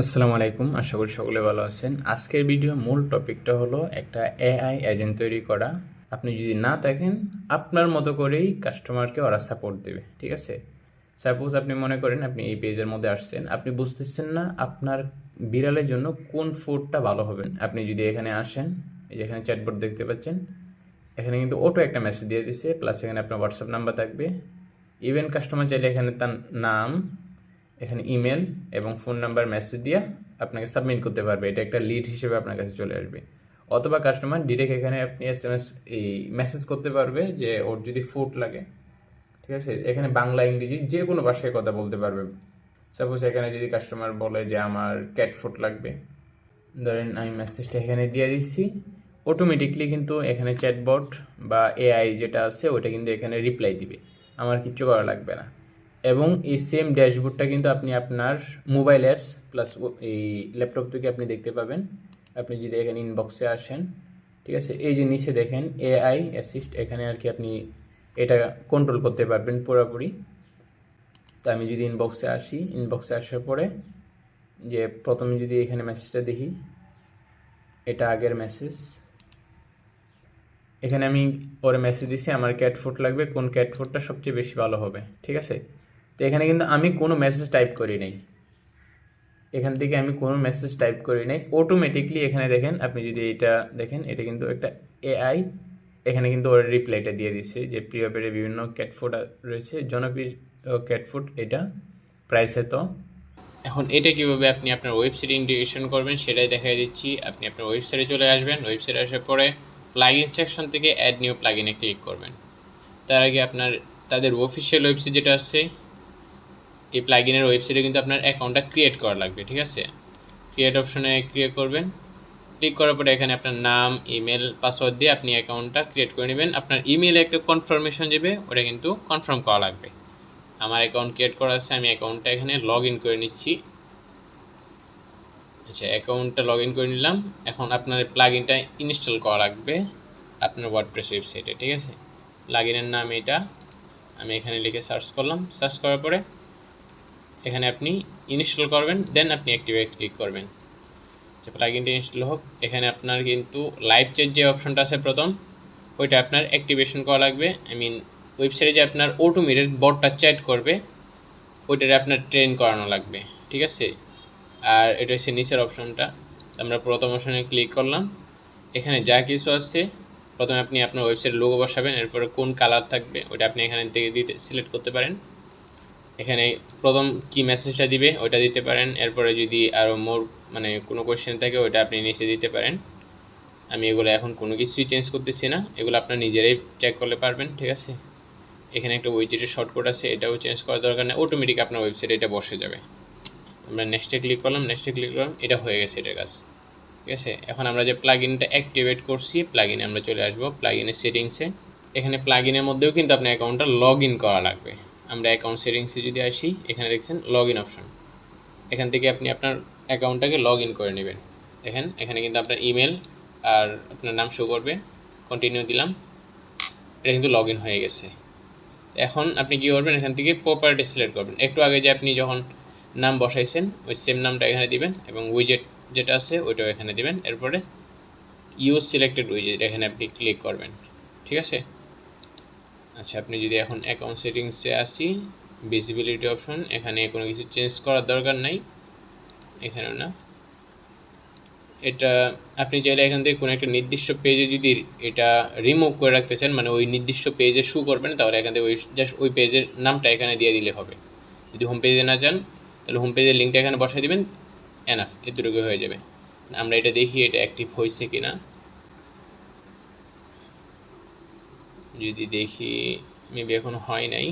আসসালামু আলাইকুম, আশা করি সকলে ভালো আছেন। আজকের ভিডিও মূল টপিকটা হলো একটা এআই এজেন্ট তৈরি করা। আপনি যদি না দেখেন আপনার মতো করেই কাস্টমারকে ওরা সাপোর্ট দেবে, ঠিক আছে? সাপোজ আপনি মনে করেন আপনি এই পেজের মধ্যে আসছেন, আপনি বুঝতেছেন না আপনার বিড়ালের জন্য কোন ফুডটা ভালো হবে। আপনি যদি এখানে আসেন, এই যে এখানে চ্যাটবোর্ড দেখতে পাচ্ছেন, এখানে কিন্তু অটো একটা মেসেজ দিয়ে দিছে প্লাস এখানে আপনার হোয়াটসঅ্যাপ নাম্বার থাকবে। ইভেন কাস্টমার চাইলে এখানে তার নাম এখানে ইমেল এবং ফোন নাম্বার মেসেজ দিয়ে আপনাকে সাবমিট করতে পারবে। এটা একটা লিড হিসেবে আপনার কাছে চলে আসবে। অথবা কাস্টমার ডিরেক্ট এখানে আপনি এস এই মেসেজ করতে পারবে যে, ওর যদি ফুড লাগে। ঠিক আছে? এখানে বাংলা, ইংরেজি যে কোনো ভাষায় কথা বলতে পারবে। সাপোজ এখানে যদি কাস্টমার বলে যে, আমার ক্যাট ফুড লাগবে। ধরেন আমি মেসেজটা এখানে দিয়ে দিচ্ছি। অটোমেটিকলি কিন্তু এখানে চ্যাটবট বা এআই যেটা আছে ওটা কিন্তু এখানে রিপ্লাই দিবে। আমার কিচ্ছু করা লাগবে না। এবং এই সেম ড্যাশবোর্ডটা কিন্তু আপনি আপনার মোবাইল অ্যাপস প্লাস এই ল্যাপটপ থেকে আপনি দেখতে পাবেন। আপনি যদি এখানে ইনবক্সে আসেন, ঠিক আছে? এই যে নিচে দেখেন এআই অ্যাসিস্ট এখানে আর কি আপনি এটা কন্ট্রোল করতে পারবেন পুরোপুরি। তো আমি যদি ইনবক্সে আসি ইনবক্সে আসার পরে যে প্রথমে যদি এখানে মেসেজটা দেখি, এটা আগের মেসেজ এখানে আমি ওরে মেসেজ দিছি, আমার ক্যাট ফুড লাগবে, কোন ক্যাট ফুডটা সবচেয়ে বেশি ভালো হবে, ঠিক আছে? তো এখানে কিন্তু আমি কোনো মেসেজ টাইপ করি নাই। এখান থেকে আমি কোনো মেসেজ টাইপ করি নাই। অটোমেটিকলি এখানে দেখেন, আপনি যদি এটা দেখেন, এটা কিন্তু একটা এআই এখানে কিন্তু ওর রিপ্লাইটা দিয়ে দিচ্ছে যে প্রিয় পেটে বিভিন্ন ক্যাটফুড রয়েছে। জনপ্রিয় ক্যাট ফুড এটা প্রাইসে তো। এখন এটা কীভাবে আপনি আপনার ওয়েবসাইটে ইন্টিগ্রেশন করবেন সেটাই দেখাই দিচ্ছি। আপনি আপনার ওয়েবসাইটে চলে আসবেন। ওয়েবসাইটে আসার পরে প্লাগইন সেকশন থেকে অ্যাড নিউ প্লাগইনে ক্লিক করবেন। তার আগে আপনার, তাদের অফিসিয়াল ওয়েবসাইট যেটা আছে এই প্লাগইনের ওয়েবসাইটে কিন্তু আপনার অ্যাকাউন্টটা ক্রিয়েট করা লাগবে, ঠিক আছে? ক্রিয়েট অপশনে ক্রিয়েট করবেন। ক্লিক করার পরে এখানে আপনার নাম ইমেল পাসওয়ার্ড দিয়ে আপনি অ্যাকাউন্টটা ক্রিয়েট করে নেবেন। আপনার ইমেলে একটা কনফার্মেশন যাবে, ওটা কিন্তু কনফার্ম করা লাগবে। আমার অ্যাকাউন্ট ক্রিয়েট করা আছে, আমি অ্যাকাউন্টটা এখানে লগ ইন করে নিচ্ছি। আচ্ছা অ্যাকাউন্টটা লগ ইন করে নিলাম। এখন আপনার প্লাগ ইনটা ইনস্টল করা লাগবে আপনার ওয়ার্ডপ্রেস ওয়েবসাইটে ঠিক আছে? প্লাগ ইনের নাম এটা। আমি এখানে লিখে সার্চ করলাম। সার্চ করার পরে এখানে আপনি ইনস্টল করবেন দেন আপনি অ্যাক্টিভেট ক্লিক করবেন। আচ্ছা প্লাগ ইনস্টল হোক। এখানে আপনার কিন্তু লাইভ চেঞ্জ যে অপশনটা আছে প্রথম, ওইটা আপনার অ্যাক্টিভেশন করা লাগবে। আই মিন ওয়েবসাইটে যে আপনার অটোমেটেড বটটা চ্যাট করবে, ওইটারে আপনার ট্রেন করানো লাগবে, ঠিক আছে? আর এটা হচ্ছে নিচের অপশনটা আমরা প্রথম অপশনে ক্লিক করলাম। এখানে যা কিছু আছে, প্রথমে আপনি আপনার ওয়েবসাইট লোগো বসাবেন, এরপরে কোন কালার থাকবে ওটা আপনি এখানে থেকে দিতে সিলেক্ট করতে পারেন। এখানে প্রথম কি মেসেজটা দিবে ওটা দিতে পারেন। এরপরে যদি আরও মোর মানে কোনো কোয়েশ্চেন থাকে ওটা আপনি নিচে দিতে পারেন। আমি এগুলো এখন কোনো কিছুই চেঞ্জ করতেছি না। এগুলো আপনার নিজেরাই চেক করলে পারবেন, ঠিক আছে? এখানে একটা উইজেটের শর্টকট আছে, এটাও চেঞ্জ করার দরকার নেই। অটোমেটিক আপনার ওয়েবসাইটে এটা বসে যাবে। আমরা নেক্সটে ক্লিক করলাম নেক্সটে ক্লিক করলাম, এটা হয়ে গেছে এটার কাজ ঠিক আছে? এখন আমরা যে প্লাগ ইনটা অ্যাক্টিভেট করছি প্লাগ ইনে আমরা চলে আসব। প্লাগ ইনের সেটিংসে এখানে প্লাগ ইনের মধ্যেও কিন্তু আপনার অ্যাকাউন্টটা লগ ইন করা লাগবে। আমরা অ্যাকাউন্ট সেটিংসে যদি আসি, এখানে দেখছেন লগ ইন অপশন এখান থেকে আপনি আপনার অ্যাকাউন্টটাকে লগ ইন করে নেবেন। দেখেন, এখানে কিন্তু আপনার ইমেল আর আপনার নাম শো করবে। কন্টিনিউ দিলাম। এটা কিন্তু লগ ইন হয়ে গেছে। এখন আপনি কী করবেন? এখান থেকে প্রপার্টি সিলেক্ট করবেন। একটু আগে যে আপনি যখন নাম বসাইছেন, ওই সেম নামটা এখানে দিবেন এবং উইজেট যেটা আছে, ওইটাও এখানে দিবেন। এরপরে ইউজ সিলেক্টেড উইজেট এখানে আপনি ক্লিক করবেন। ঠিক আছে? আচ্ছা আপনি যদি এখন অ্যাকাউন্ট সেটিংসে আসি ভিজিবিলিটি অপশন এখানে কোনো কিছু চেঞ্জ করার দরকার নাই। এখানেও না। এটা আপনি চাইলে এখান থেকে কোনো একটা নির্দিষ্ট পেজে যদি এটা রিমুভ করে রাখতে চান মানে ওই নির্দিষ্ট পেজে শু করবেন, তাহলে এখান থেকে ওই জাস্ট ওই পেজের নামটা এখানে দিয়ে দিলে হবে। যদি হোম পেজে না চান তাহলে হোম পেজের লিঙ্কটা এখানে বসাই দেবেন এনাফ এতটুকু হয়ে যাবে। আমরা এটা দেখি, এটা অ্যাক্টিভ হয়েছে কি না যদি দেখি মেবি এখন হয় নাই।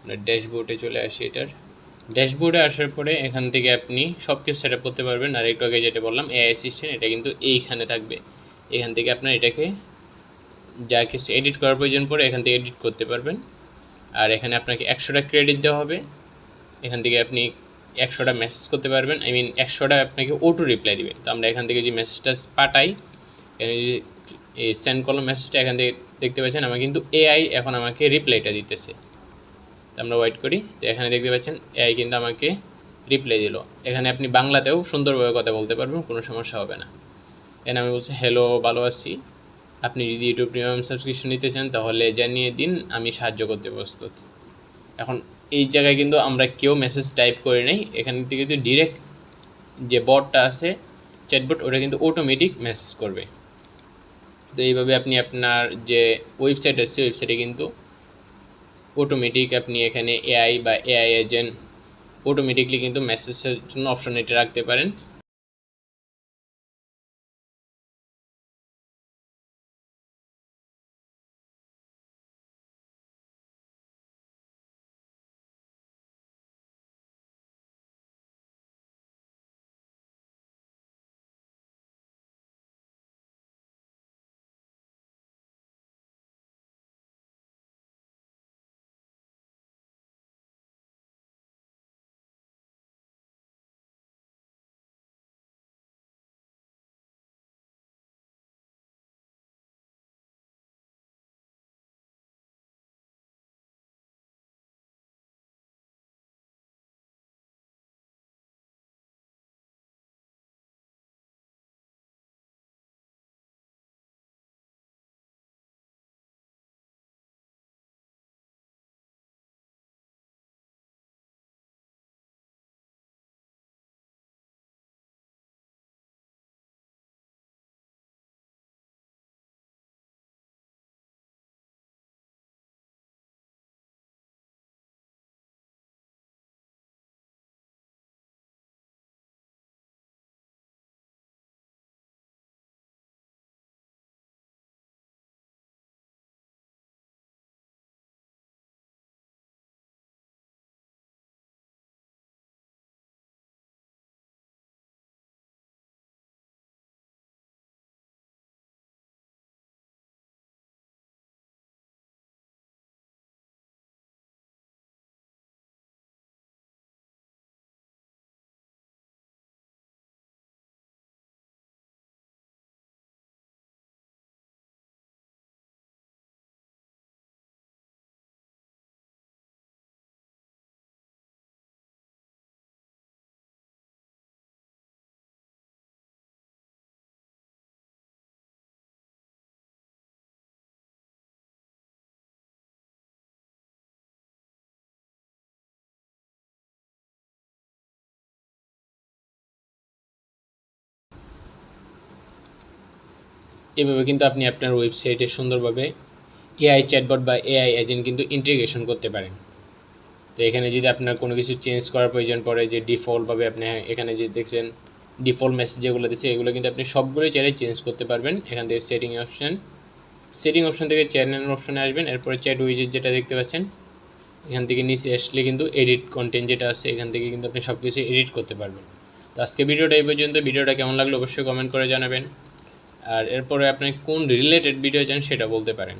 আমরা ড্যাশবোর্ডে চলে আসি এটার। ড্যাশবোর্ডে আসার পরে এখান থেকে আপনি সব কিছু সেট করতে পারবেন। আর একটু আগে যেটা বললাম এআই অ্যাসিস্ট্যান্ট এটা কিন্তু এইখানে থাকবে। এখান থেকে আপনার এটাকে যা কিছু এডিট করার প্রয়োজন পড়ে, এখান থেকে এডিট করতে পারবেন। আর এখানে আপনাকে একশোটা ক্রেডিট দেওয়া হবে। এখান থেকে আপনি একশোটা মেসেজ করতে পারবেন। আই মিন একশোটা আপনাকে ওটু রিপ্লাই দিবে। তো আমরা এখান থেকে যে মেসেজটা পাঠাই, এখানে এই সেন্ড করলাম মেসেজটা এখান থেকে দেখতে পাচ্ছেন, আমার কিন্তু এআই এখন আমাকে রিপ্লাইটা দিতেছে। তো আমরা ওয়েট করি, তো এখানে দেখতে পাচ্ছেন এআই কিন্তু আমাকে রিপ্লাই দিল। এখানে আপনি বাংলাতেও সুন্দরভাবে কথা বলতে পারবেন, কোনো সমস্যা হবে না। এখানে আমি বলছি হ্যালো ভালো আছি। আপনি যদি ইউটিউব প্রিমিয়াম সাবস্ক্রিপশন নিতে চান, তাহলে জানিয়ে দিন, আমি সাহায্য করতে প্রস্তুত। এখন এই জায়গায় কিন্তু আমরা কেউ মেসেজ টাইপ করে নেই। এখান থেকে কিন্তু ডিরেক্ট যে বটটা আছে চ্যাটবট ওটা কিন্তু অটোমেটিক মেসেজ করবে। তো এইভাবে আপনি আপনার যে ওয়েবসাইট আছে ওয়েবসাইটে কিন্তু অটোমেটিক আপনি এখানে এআই বা এআই এজেন্ট অটোমেটিকলি কিন্তু মেসেজের জন্য অপশন এটা রাখতে পারেন। এভাবে কিন্তু আপনি আপনার ওয়েবসাইটে সুন্দরভাবে এআই চ্যাটবট বা এআই এজেন্ট কিন্তু ইন্টিগ্রেশন করতে পারেন। তো এখানে যদি আপনার কোনো কিছু চেঞ্জ করার প্রয়োজন পড়ে, যে ডিফল্টভাবে আপনি এখানে যে দেখছেন ডিফল্ট মেসেজ যেগুলো দিচ্ছে, এগুলো কিন্তু আপনি সবগুলোই চাইলে চেঞ্জ করতে পারবেন। এখান থেকে সেটিং অপশান সেটিং অপশান থেকে চ্যানেল অপশানে আসবেন। এরপরে চ্যাট উইজেট যেটা দেখতে পাচ্ছেন, এখান থেকে নিচে আসলে কিন্তু এডিট কন্টেন্ট যেটা আছে, এখান থেকে কিন্তু আপনি সব কিছু এডিট করতে পারবেন। তো আজকে ভিডিওটা এই পর্যন্ত। ভিডিওটা কেমন লাগল অবশ্যই কমেন্ট করে জানাবেন। আর এরপরে আপনি কোন রিলেটেড ভিডিও চান সেটা বলতে পারেন।